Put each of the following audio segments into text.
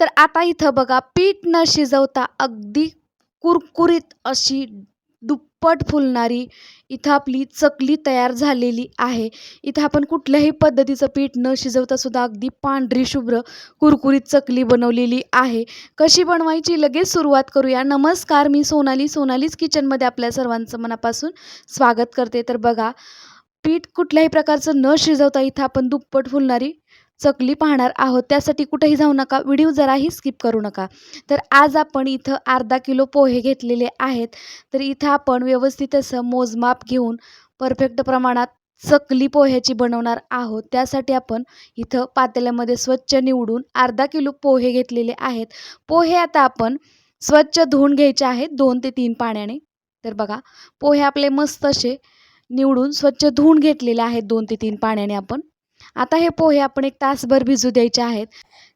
तर आता इथं बघा पीठ न शिजवता अगदी कुरकुरीत अशी दुप्पट फुलणारी इथं आपली चकली तयार झालेली आहे. इथं आपण कुठल्याही पद्धतीचं पीठ न शिजवता सुद्धा अगदी पांढरी शुभ्र कुरकुरीत चकली बनवलेली आहे. कशी बनवायची लगेच सुरुवात करूया. नमस्कार मी सोनाली सोनालीच किचनमध्ये आपल्या सर्वांचं मनापासून स्वागत करते. तर बघा पीठ कुठल्याही प्रकारचं न शिजवता इथं आपण दुप्पट फुलणारी चकली पाहणार आहोत. त्यासाठी कुठेही जाऊ नका. व्हिडिओ जराही स्किप करू नका. तर आज आपण इथं अर्धा किलो पोहे घेतलेले आहेत. तर इथं आपण व्यवस्थित असं मोजमाप घेऊन परफेक्ट प्रमाणात चकली पोह्याची बनवणार आहोत. त्यासाठी आपण इथं पातेल्यामध्ये स्वच्छ निवडून अर्धा किलो पोहे घेतलेले आहेत. पोहे आता आपण स्वच्छ धुवून घ्यायचे आहेत दोन ते तीन पाण्याने. तर बघा पोहे आपले मस्त असे निवडून स्वच्छ धुवून घेतलेले आहेत दोन ते तीन पाण्याने आपण. आता हे पोहे आपण एक तासभर भिजू द्यायचे आहेत.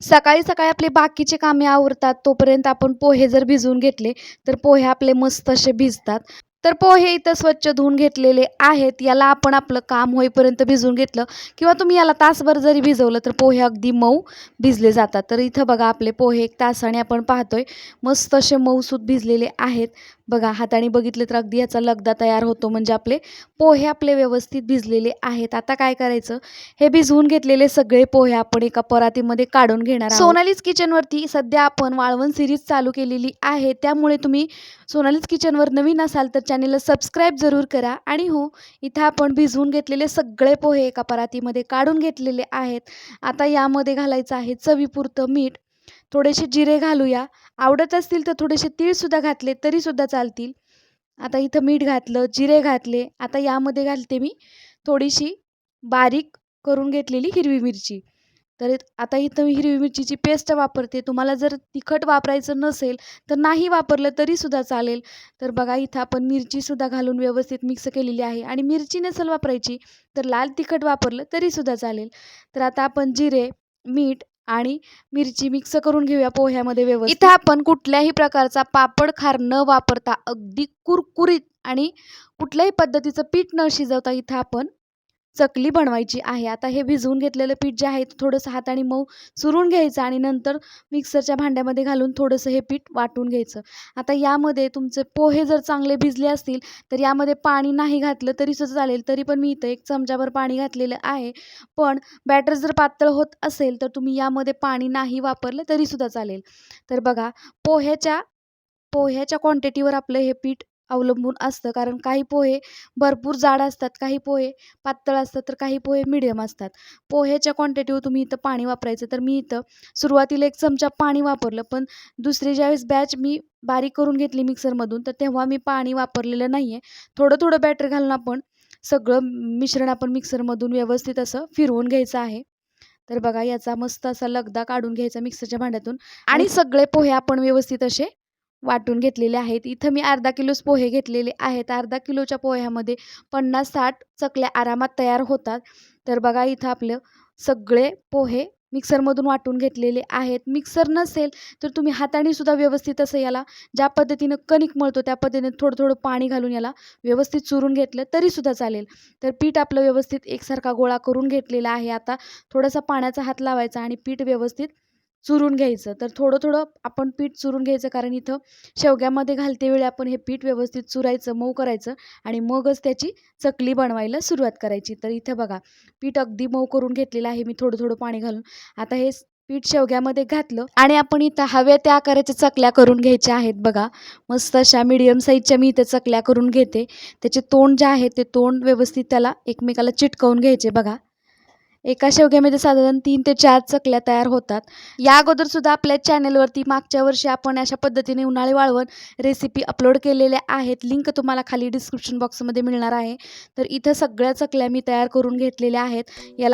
सकाळी सकाळी आपले बाकीचे कामे आवरतात तोपर्यंत आपण पोहे जर भिजवून घेतले तर पोहे आपले मस्त असे भिजतात. तर पोहे इथं स्वच्छ धुवून घेतलेले आहेत याला आपण आपलं काम होईपर्यंत भिजवून घेतलं किंवा तुम्ही याला तासभर जरी भिजवलं तर पोहे अगदी मऊ भिजले जातात. तर इथं बघा आपले पोहे एक तासाने आपण पाहतोय मस्त असे मऊसूत भिजलेले आहेत. बघा हाताने बघितले तर अगदी याचा लगदा तयार होतो. म्हणजे आपले पोहे आपले व्यवस्थित भिजलेले आहेत. आता काय करायचं? हे भिजवून घेतलेले सगळे पोहे आपण एका परातीमध्ये काढून घेणार आहोत. सोनालीज किचनवरती सध्या आपण वाळवण सिरीज चालू केलेली आहे. त्यामुळे तुम्ही सोनालीज किचनवर नवीन असाल तर चॅनेलला सबस्क्राईब जरूर करा. आणि हो इथं आपण भिजवून घेतलेले सगळे पोहे एका परातीमध्ये काढून घेतलेले आहेत. आता यामध्ये घालायचं आहे चवीपुरतं मीठ. थोडेसे जिरे घालूया. आवडत असतील तर थोडेसे तीळसुद्धा घातले तरीसुद्धा चालतील. आता इथं मीठ घातलं जिरे घातले आता यामध्ये घालते मी थोडीशी बारीक करून घेतलेली हिरवी मिरची. तर आता इथं मी हिरवी मिरचीची पेस्ट वापरते. तुम्हाला जर तिखट वापरायचं नसेल तर नाही वापरलं तरीसुद्धा चालेल. तर बघा इथं आपण मिरचीसुद्धा घालून व्यवस्थित मिक्स केलेली आहे. आणि मिरची नसेल वापरायची तर लाल तिखट वापरलं तरीसुद्धा चालेल. तर आता आपण जिरे मीठ आणि मिरची मिक्स करून घेऊया पोह्यामध्ये व्यवस्थित. इथं आपण कुठल्याही प्रकारचा पापड खार न वापरता अगदी कुरकुरीत आणि कुठल्याही पद्धतीचं पीठ न शिजवता इथं आपण चकली बनवायची आहे. आता हे भिजवून घेतलेलं पीठ जे आहे ते थोडंसं हाताने मऊ चुरून घ्यायचं आणि नंतर मिक्सरच्या भांड्यामध्ये घालून थोडंसं हे पीठ वाटून घ्यायचं. आता यामध्ये तुमचे पोहे जर चांगले भिजले असतील तर यामध्ये पाणी नाही घातलं तरी सुद्धा चालेल. तरी पण मी इथं एक चमच्याभर पाणी घातलेलं आहे. पण बॅटर जर पातळ होत असेल तर तुम्ही यामध्ये पाणी नाही वापरलं तरीसुद्धा चालेल. तर बघा पोह्याच्या पोह्याच्या क्वांटिटीवर आपलं हे पीठ अवलंबून असतं. कारण काही पोहे भरपूर जाड असतात काही पोहे पातळ असतात तर काही पोहे मिडियम असतात. पोह्याच्या क्वांटिटीवर तुम्ही इथं पाणी वापरायचं तर मी इथं सुरुवातीला एक चमचा पाणी वापरलं. पण दुसरी ज्यावेळेस बॅच मी बारीक करून घेतली मिक्सरमधून तर तेव्हा मी पाणी वापरलेलं नाही आहे थोडं थोडं बॅटर घालून आपण सगळं मिश्रण आपण मिक्सरमधून व्यवस्थित असं फिरवून घ्यायचं आहे. तर बघा याचा मस्त असा लगदा काढून घ्यायचा मिक्सरच्या भांड्यातून. आणि सगळे पोहे आपण व्यवस्थित असे वाटून घेतलेले आहेत. इथं मी अर्धा किलोच पोहे घेतलेले आहेत. अर्धा किलोच्या पोह्यामध्ये पन्नास साठ चकल्या आरामात तयार होतात. तर बघा इथं आपलं सगळे पोहे मिक्सरमधून वाटून घेतलेले आहेत. मिक्सर नसेल तर तुम्ही हाताने सुद्धा व्यवस्थित असं याला ज्या पद्धतीनं कणिक मळतो त्या पद्धतीने थोडं थोडं पाणी घालून याला व्यवस्थित चुरून घेतलं तरीसुद्धा चालेल. तर पीठ आपलं व्यवस्थित एकसारखा गोळा करून घेतलेला आहे. आता थोडासा पाण्याचा हात लावायचा आणि पीठ व्यवस्थित चुरून घ्यायचं. तर थोडं थोडं आपण पीठ चुरून घ्यायचं कारण इथं शेवग्यामध्ये घालते वेळी आपण हे पीठ व्यवस्थित चुरायचं मऊ करायचं आणि मगच त्याची चकली बनवायला सुरुवात करायची. तर इथं बघा पीठ अगदी मऊ करून घेतलेलं आहे. मी थोडं थोडं पाणी घालून आता हे पीठ शेवग्यामध्ये घातलं आणि आपण इथं हव्या त्या आकाराच्या चकल्या करून घ्यायच्या आहेत बघा. मस्त अशा मिडियम साईजच्या मी इथं चकल्या करून घेते. त्याचे तोंड जे आहे ते तोंड व्यवस्थित त्याला एकमेकाला चिटकवून घ्यायचे बघा. एका शेवग्यामध्ये साधारण तीन ते चार चकल्या तयार होतात. या अगोदर सुद्धा आपल्या चॅनलवरती मागच्या वर्षी आपण अशा पद्धतीने उन्हाळी वाळवण रेसिपी अपलोड केलेल्या आहेत. लिंक तुम्हाला खाली डिस्क्रिप्शन बॉक्समध्ये मिळणार आहे. तर इथं सगळ्या चकल्या मी तयार करून घेतलेल्या आहेत. याला